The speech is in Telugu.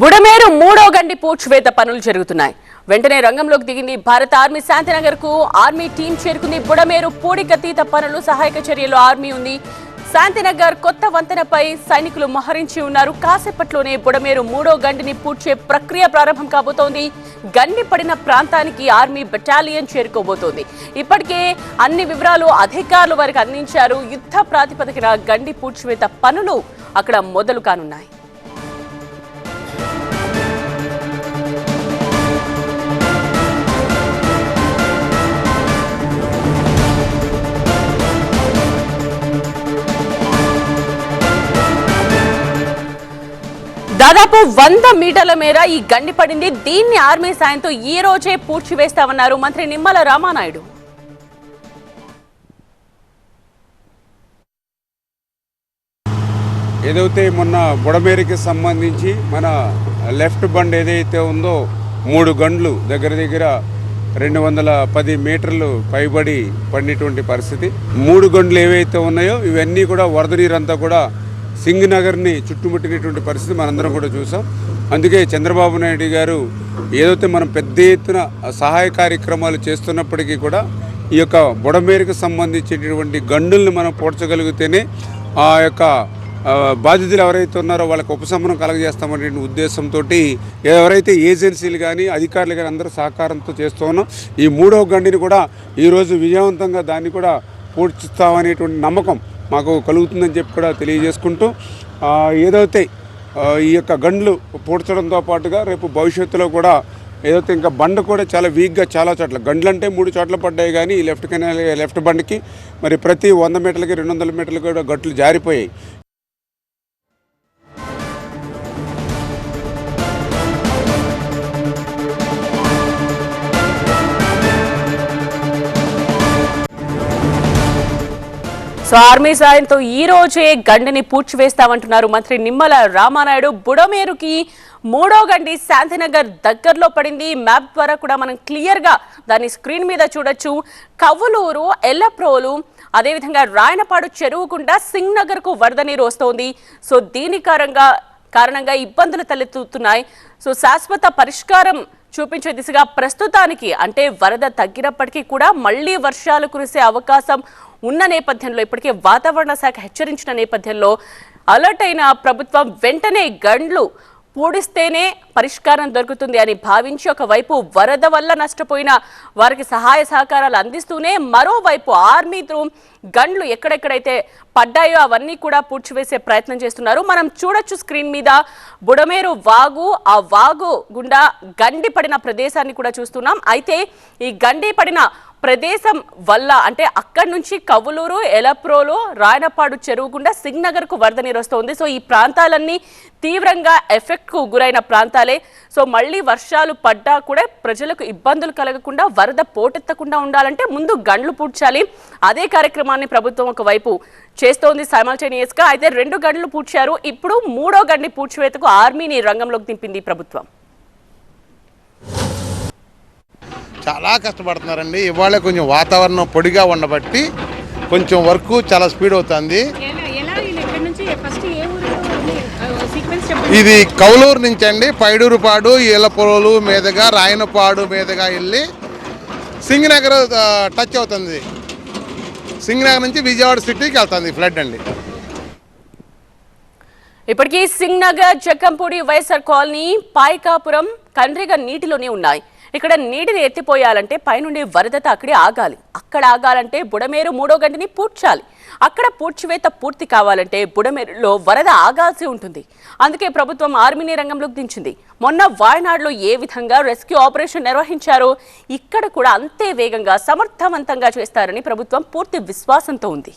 బుడమేరు మూడో గండి పూడ్చివేత పనులు జరుగుతున్నాయి. వెంటనే రంగంలోకి దిగింది భారత ఆర్మీ శాంతినగర్కు ఆర్మీ టీం చేరుకుంది బుడమేరు పూడికతీత పనులు. సహాయక చర్యలు ఆర్మీ ఉంది. శాంతినగర్ కొత్త వంతెనపై సైనికులు మోహరించి ఉన్నారు. కాసేపట్లోనే బుడమేరు మూడో గండిని పూడ్చే ప్రక్రియ ప్రారంభం కాబోతోంది. గండి పడిన ప్రాంతానికి ఆర్మీ బెటాలియన్ చేరుకోబోతోంది. ఇప్పటికే అన్ని వివరాలు అధికారులు వారికి అందించారు. యుద్ధ ప్రాతిపదికన గండి పూడ్చివేత పనులు అక్కడ మొదలు కానున్నాయి. దాదాపు వంద మీటర్ల మేర ఈ గండి పడింది. దీన్ని ఆర్మీ సాయంతో ఈ రోజే పూడ్చివేస్తామన్నారు మంత్రి నిమ్మల రామానాయుడు. ఏదైతే మొన్న బుడమేరికి సంబంధించి మన లెఫ్ట్ బండ్ ఏదైతే ఉందో మూడు గండ్లు దగ్గర దగ్గర రెండు వందల పది మీటర్లు పైబడి పడినటువంటి పరిస్థితి. మూడు గండ్లు ఏవైతే ఉన్నాయో ఇవన్నీ కూడా వరద నీరంతా కూడా సింగ్ నగర్ని చుట్టుముట్టినటువంటి పరిస్థితి మనందరం కూడా చూసాం. అందుకే చంద్రబాబు నాయుడు గారు ఏదైతే మనం పెద్ద ఎత్తున సహాయ కార్యక్రమాలు చేస్తున్నప్పటికీ కూడా ఈ యొక్క బుడమేరకు సంబంధించినటువంటి గండుల్ని మనం పోడ్చగలిగితేనే ఆ యొక్క బాధితులు ఎవరైతే ఉన్నారో వాళ్ళకి ఉపశమనం కలగజేస్తామనే ఉద్దేశంతో ఎవరైతే ఏజెన్సీలు కానీ అధికారులు కానీ అందరూ సహకారంతో చేస్తూ ఉన్నాం. ఈ మూడవ గండిని కూడా ఈరోజు విజయవంతంగా దాన్ని కూడా పూడ్చుతామనేటువంటి నమ్మకం మాకు కలుగుతుందని చెప్పి కూడా తెలియజేసుకుంటూ ఏదైతే ఈ యొక్క గండ్లు పూడ్చడంతో పాటుగా రేపు భవిష్యత్తులో కూడా ఏదైతే ఇంకా బండ కూడా చాలా వీక్గా చాలా చోట్ల గండ్లు అంటే మూడు చోట్ల పడ్డాయి కానీ ఈ లెఫ్ట్ కెనాల్ లెఫ్ట్ బండికి మరి ప్రతి వంద మీటర్లకి రెండు వందల మీటర్లకి కూడా గట్లు జారిపోయాయి. సో ఆర్మీ సాయంతో ఈ రోజే గండిని పూడ్చివేస్తామంటున్నారు మంత్రి నిమ్మల రామానాయుడు. బుడమేరుకి మూడో గండి శాంతినగర్ దగ్గరలో పడింది. మ్యాప్ ద్వారా కూడా మనం క్లియర్గా దాని స్క్రీన్ మీద చూడొచ్చు. కవ్వలూరు ఎల్లప్రోలు అదేవిధంగా రాయనపాడు చెరువుకుండా సింగ్ నగర్కు వరద నీరు వస్తోంది. సో దీని కారణంగా కారణంగా ఇబ్బందులు తలెత్తుతున్నాయి. సో శాశ్వత పరిష్కారం చూపించే దిశగా ప్రస్తుతానికి అంటే వరద తగ్గినప్పటికీ కూడా మళ్ళీ వర్షాలు కురిసే అవకాశం ఉన్న నేపథ్యంలో ఇప్పటికే వాతావరణ శాఖ హెచ్చరించిన నేపథ్యంలో అలర్ట్ అయిన ప్రభుత్వం వెంటనే గండ్లు పూడిస్తేనే పరిష్కారం దొరుకుతుంది అని భావించి ఒకవైపు వరద వల్ల నష్టపోయిన వారికి సహాయ సహకారాలు అందిస్తూనే మరోవైపు ఆర్మీ త్రూ గండ్లు ఎక్కడెక్కడైతే పడ్డాయో అవన్నీ కూడా పూడ్చివేసే ప్రయత్నం చేస్తున్నారు. మనం చూడొచ్చు స్క్రీన్ మీద బుడమేరు వాగు ఆ వాగు గుండా గండి పడిన ప్రదేశాన్ని కూడా చూస్తున్నాం. అయితే ఈ గండి పడిన ప్రదేశం వల్ల అంటే అక్కడి నుంచి కవులూరు ఎలప్రోలు రాయనపాడు చెరువు గుండా సింగ్నగర్కు వరద నీరు వస్తుంది. సో ఈ ప్రాంతాలన్నీ తీవ్రంగా ఎఫెక్ట్కు గురైన ప్రాంతాలే. సో మళ్ళీ వర్షాలు పడ్డా కూడా ప్రజలకు ఇబ్బందులు కలగకుండా వరద పోటెత్తకుండా ఉండాలంటే ముందు గండ్లు పూడ్చాలి. అదే కార్యక్రమాన్ని ప్రభుత్వం ఒకవైపు చేస్తోంది సైమల్టేనియస్గా. అయితే రెండు గండ్లు పూడ్చారు. ఇప్పుడు మూడో గండి పూడ్చివేతకు ఆర్మీని రంగంలోకి దింపింది ప్రభుత్వం. చాలా కష్టపడుతున్నారండి. ఇవాళ కొంచెం వాతావరణం పొడిగా ఉండబట్టి కొంచెం వర్క్ చాలా స్పీడ్ అవుతుంది. ఎలా ఎలా వీళ్ళు ఎక్కడి నుంచి? ఫస్ట్ ఏ ఊరు సీక్వెన్స్ చెప్పండి. ఇది కౌలూరు నుంచి అండి పైడూరుపాడు ఈలపొరలు మీదుగా రాయనపాడు మీదుగా వెళ్ళి సింగనగర్ టచ్ అవుతుంది. సింగనగర్ నుంచి విజయవాడ సిటీకి వెళ్తుంది ఫ్లడ్ అండి. ఇప్పటికీ సింగ్ నగర్ జక్కంపూడి వైఎస్ఆర్ కాలనీ పాయకాపురం కండ్రిగ నీటిలోనే ఉన్నాయి. ఇక్కడ నీటిని ఎత్తిపోయాలంటే పైనుండి వరదత అక్కడే ఆగాలి. అక్కడ ఆగాలంటే బుడమేరు మూడో గంటని పూడ్చాలి. అక్కడ పూడ్చివేత పూర్తి కావాలంటే బుడమేరులో వరద ఆగాల్సి ఉంటుంది. అందుకే ప్రభుత్వం ఆర్మీని రంగంలోకి దించింది. మొన్న వాయనాడులో ఏ విధంగా రెస్క్యూ ఆపరేషన్ నిర్వహించారో ఇక్కడ కూడా అంతే వేగంగా సమర్థవంతంగా చేస్తారని ప్రభుత్వం పూర్తి విశ్వాసంతో ఉంది.